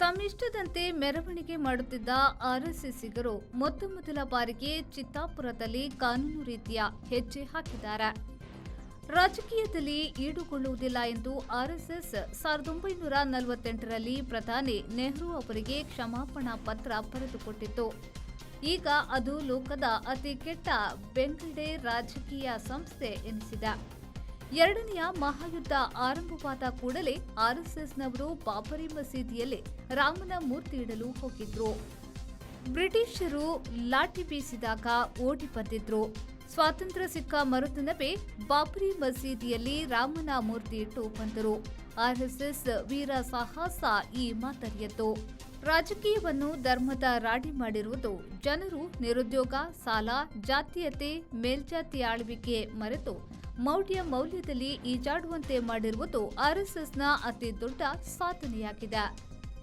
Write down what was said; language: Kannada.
ತಮ್ಮಿಷ್ಟದಂತೆ ಮೆರವಣಿಗೆ ಮಾಡುತ್ತಿದ್ದ ಆರ್ಎಸ್ಎಸ್ಸಿಗರು ಮೊತ್ತ ಮೊದಲ ಬಾರಿಗೆ ಚಿತ್ತಾಪುರದಲ್ಲಿ ಕಾನೂನು ರೀತಿಯ ಹೆಜ್ಜೆ ಹಾಕಿದ್ದಾರೆ. ರಾಜಕೀಯದಲ್ಲಿ ಈಡುಗೊಳ್ಳುವುದಿಲ್ಲ ಎಂದು ಆರ್ಎಸ್ಎಸ್ ಸಾವಿರದ ಒಂಬೈನೂರ ನಲವತ್ತೆಂಟರಲ್ಲಿ ಪ್ರಧಾನಿ ನೆಹರು ಅವರಿಗೆ ಕ್ಷಮಾಪಣಾ ಪತ್ರ ಬರೆದುಕೊಟ್ಟಿತ್ತು. ಈಗ ಅದು ಲೋಕದ ಅತಿ ಕೆಟ್ಟ ಬೆಂಗಡೆ ರಾಜಕೀಯ ಸಂಸ್ಥೆ ಎನಿಸಿದೆ. ಎರಡನೆಯ ಮಹಾಯುದ್ಧ ಆರಂಭವಾದ ಕೂಡಲೇ ಆರ್ಎಸ್ಎಸ್ನವರು ಬಾಬರಿ ಮಸೀದಿಯಲ್ಲಿ ರಾಮನ ಮೂರ್ತಿ ಇಡಲು ಹೋಗಿದ್ರು. ಬ್ರಿಟಿಷರು ಲಾಠಿ ಬೀಸಿದಾಗ ಓಡಿ ಬಂದಿದ್ರು. ಸ್ವಾತಂತ್ರ್ಯ ಸಿಕ್ಕ ಮರುದಿನವೇ ಬಾಬರಿ ಮಸೀದಿಯಲ್ಲಿ ರಾಮನ ಮೂರ್ತಿ ಇಟ್ಟು ಬಂದರು. ಆರ್ಎಸ್ಎಸ್ ವೀರ ಸಾಹಸ ಈ ಮಾತರಿಯದ್ದು. ರಾಜಕೀಯವನ್ನು ಧರ್ಮದ ರಾಡಿ ಮಾಡಿರುವುದು ಜನರು ನಿರುದ್ಯೋಗ, ಸಾಲ, ಜಾತೀಯತೆ, ಮೇಲ್ಜಾತಿ ಆಳ್ವಿಕೆ ಮರೆತು ಮೌಢ್ಯ ಮೌಲ್ಯದಲ್ಲಿ ಈಜಾಡುವಂತೆ ಮಾಡಿರುವುದು ಆರ್ಎಸ್ಎಸ್ನ ಅತಿ ದೊಡ್ಡ ಸಾಧನೆಯಾಗಿದೆ.